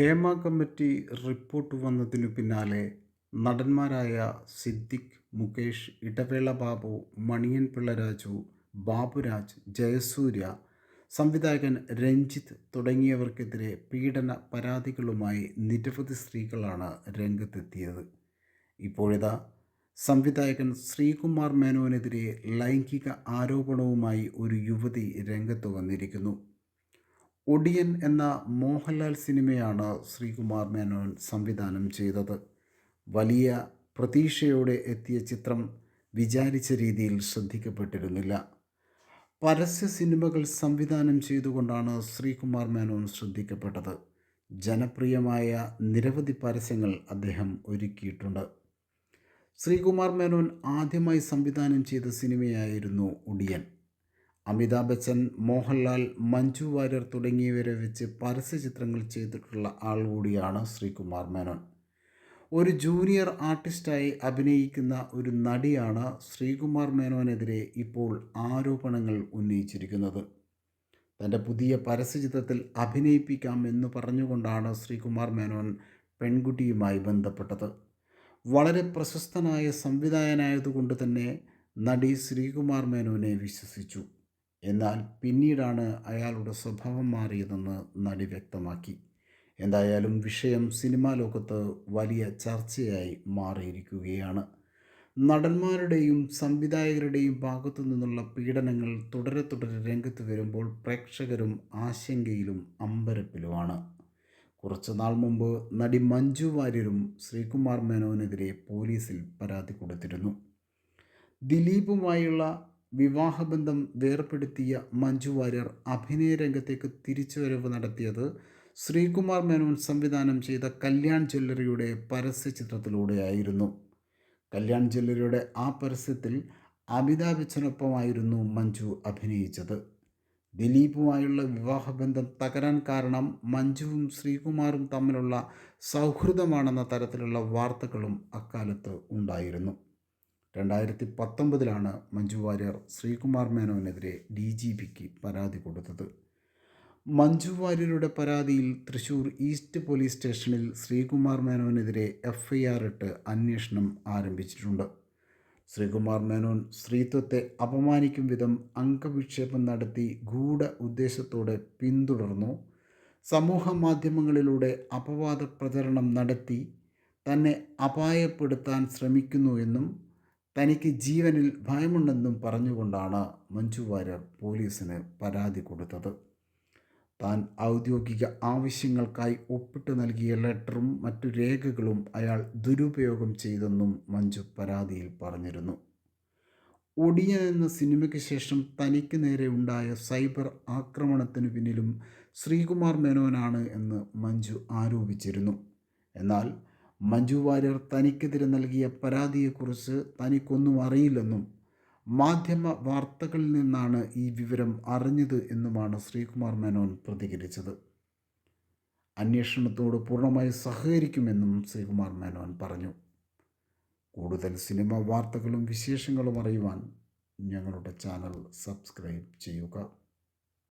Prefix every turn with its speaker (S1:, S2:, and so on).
S1: Hema committee report വന്നതിനു പിന്നാലെ നടന്മാരായ സിദ്ദിഖ് മുകേഷ് ഇടവേള ബാബു മണിയൻ പിള്ള രാജു ബാബുരാജ് ജയസൂര്യ സംവിധായകൻ രഞ്ജിത്ത് തുടങ്ങിയവർക്കെതിരെ പീഡന പരാതികളുമായി നിരവധി സ്ത്രീകളാണ് രംഗത്തെത്തിയത്. ഇപ്പോഴിതാ സംവിധായകൻ ശ്രീകുമാർ മേനോനെതിരെ ലൈംഗിക ആരോപണവുമായി ഒരു യുവതി രംഗത്ത് വന്നിരിക്കുന്നു. ഒടിയൻ എന്ന മോഹൻലാൽ സിനിമയാണ് ശ്രീകുമാർ മേനോൻ സംവിധാനം ചെയ്തത്. വലിയ പ്രതീക്ഷയോടെ എത്തിയ ചിത്രം വിചാരിച്ച രീതിയിൽ ശ്രദ്ധിക്കപ്പെട്ടിരുന്നില്ല. പരസ്യ സിനിമകൾ സംവിധാനം ചെയ്തുകൊണ്ടാണ് ശ്രീകുമാർ മേനോൻ ശ്രദ്ധിക്കപ്പെട്ടത്. ജനപ്രിയമായ നിരവധി പരസ്യങ്ങൾ അദ്ദേഹം ഒരുക്കിയിട്ടുണ്ട്. ശ്രീകുമാർ മേനോൻ ആദ്യമായി സംവിധാനം ചെയ്ത സിനിമയായിരുന്നു ഒടിയൻ. അമിതാഭ് ബച്ചൻ മോഹൻലാൽ മഞ്ജു വാര്യർ തുടങ്ങിയവരെ വെച്ച് പരസ്യ ചിത്രങ്ങൾ ചെയ്തിട്ടുള്ള ആൾ കൂടിയാണ് ശ്രീകുമാർ മേനോൻ. ഒരു ജൂനിയർ ആർട്ടിസ്റ്റായി അഭിനയിക്കുന്ന ഒരു നടിയാണ് ശ്രീകുമാർ മേനോനെതിരെ ഇപ്പോൾ ആരോപണങ്ങൾ ഉന്നയിച്ചിരിക്കുന്നത്. തന്റെ പുതിയ പരസ്യചിത്രത്തിൽ അഭിനയിപ്പിക്കാം എന്ന് പറഞ്ഞുകൊണ്ടാണ് ശ്രീകുമാർ മേനോൻ പെൺകുട്ടിയുമായി ബന്ധപ്പെട്ടത്. വളരെ പ്രശസ്തനായ സംവിധായകനായതുകൊണ്ട് തന്നെ നടി ശ്രീകുമാർ മേനോനെ വിശ്വസിച്ചു. എന്നാൽ പിന്നീടാണ് അയാളുടെ സ്വഭാവം മാറിയതെന്ന് നടി വ്യക്തമാക്കി. എന്തായാലും വിഷയം സിനിമാ ലോകത്ത് വലിയ ചർച്ചയായി മാറിയിരിക്കുകയാണ്. നടന്മാരുടെയും സംവിധായകരുടെയും ഭാഗത്തു നിന്നുള്ള പീഡനങ്ങൾ തുടരെ തുടരെ രംഗത്ത് വരുമ്പോൾ പ്രേക്ഷകരും ആശങ്കയിലും അമ്പരപ്പിലുമാണ്. കുറച്ചു നാൾ മുമ്പ് നടി മഞ്ജു വാര്യരും ശ്രീകുമാർ മേനോനെതിരെ പോലീസിൽ പരാതി കൊടുത്തിരുന്നു. ദിലീപുമായുള്ള വിവാഹബന്ധം വേർപ്പെടുത്തിയ മഞ്ജു വാര്യർ അഭിനയ രംഗത്തേക്ക് തിരിച്ചുവരവ് നടത്തിയത് ശ്രീകുമാർ മേനോൻ സംവിധാനം ചെയ്ത കല്യാൺ ജ്വല്ലറിയുടെ പരസ്യ ചിത്രത്തിലൂടെയായിരുന്നു. കല്യാൺ ജ്വല്ലറിയുടെ ആ പരസ്യത്തിൽ അമിതാഭ് ബച്ചനൊപ്പമായിരുന്നു മഞ്ജു അഭിനയിച്ചത്. ദിലീപുമായുള്ള വിവാഹബന്ധം തകരാൻ കാരണം മഞ്ജുവും ശ്രീകുമാറും തമ്മിലുള്ള സൗഹൃദമാണെന്ന തരത്തിലുള്ള വാർത്തകളും അക്കാലത്ത് ഉണ്ടായിരുന്നു. രണ്ടായിരത്തി പത്തൊമ്പതിലാണ് മഞ്ജു വാര്യർ ശ്രീകുമാർ മേനോനെതിരെ ഡി ജി പിക്ക് പരാതി കൊടുത്തത്. മഞ്ജു വാര്യരുടെ പരാതിയിൽ തൃശൂർ ഈസ്റ്റ് പോലീസ് സ്റ്റേഷനിൽ ശ്രീകുമാർ മേനോനെതിരെ എഫ്ഐആർ ഇട്ട് അന്വേഷണം ആരംഭിച്ചിട്ടുണ്ട്. ശ്രീകുമാർ മേനോൻ സ്ത്രീത്വത്തെ അപമാനിക്കും വിധം അംഗവിക്ഷേപം നടത്തി ഗൂഢ ഉദ്ദേശത്തോടെ പിന്തുടർന്നു. സമൂഹ മാധ്യമങ്ങളിലൂടെ അപവാദ പ്രചരണം നടത്തി. തന്നെ അപായപ്പെടുത്താൻ ശ്രമിക്കുന്നു എന്നും തനിക്ക് ജീവനിൽ ഭയമുണ്ടെന്നും പറഞ്ഞുകൊണ്ടാണ് മഞ്ജു വാര്യർ പോലീസിന് പരാതി കൊടുത്തത്. താൻ ഔദ്യോഗിക ആവശ്യങ്ങൾക്കായി ഒപ്പിട്ട് നൽകിയ ലെറ്ററും മറ്റു രേഖകളും അയാൾ ദുരുപയോഗം ചെയ്തെന്നും മഞ്ജു പരാതിയിൽ പറഞ്ഞിരുന്നു. ഒടിയൻ എന്ന സിനിമയ്ക്ക് ശേഷം തനിക്ക് നേരെ ഉണ്ടായ സൈബർ ആക്രമണത്തിന് പിന്നിലും ശ്രീകുമാർ മേനോനാണ് എന്ന് മഞ്ജു ആരോപിച്ചിരുന്നു. എന്നാൽ മഞ്ജു വാര്യർ തനിക്കെതിരെ നൽകിയ പരാതിയെക്കുറിച്ച് തനിക്കൊന്നും അറിയില്ലെന്നും മാധ്യമ വാർത്തകളിൽ നിന്നാണ് ഈ വിവരം അറിഞ്ഞത് എന്നുമാണ് ശ്രീകുമാർ മേനോൻ പ്രതികരിച്ചത്. അന്വേഷണത്തോട് പൂർണമായി സഹകരിക്കുമെന്നും ശ്രീകുമാർ മേനോൻ പറഞ്ഞു. കൂടുതൽ സിനിമ വാർത്തകളും വിശേഷങ്ങളും അറിയുവാൻ ഞങ്ങളുടെ ചാനൽ സബ്സ്ക്രൈബ് ചെയ്യുക.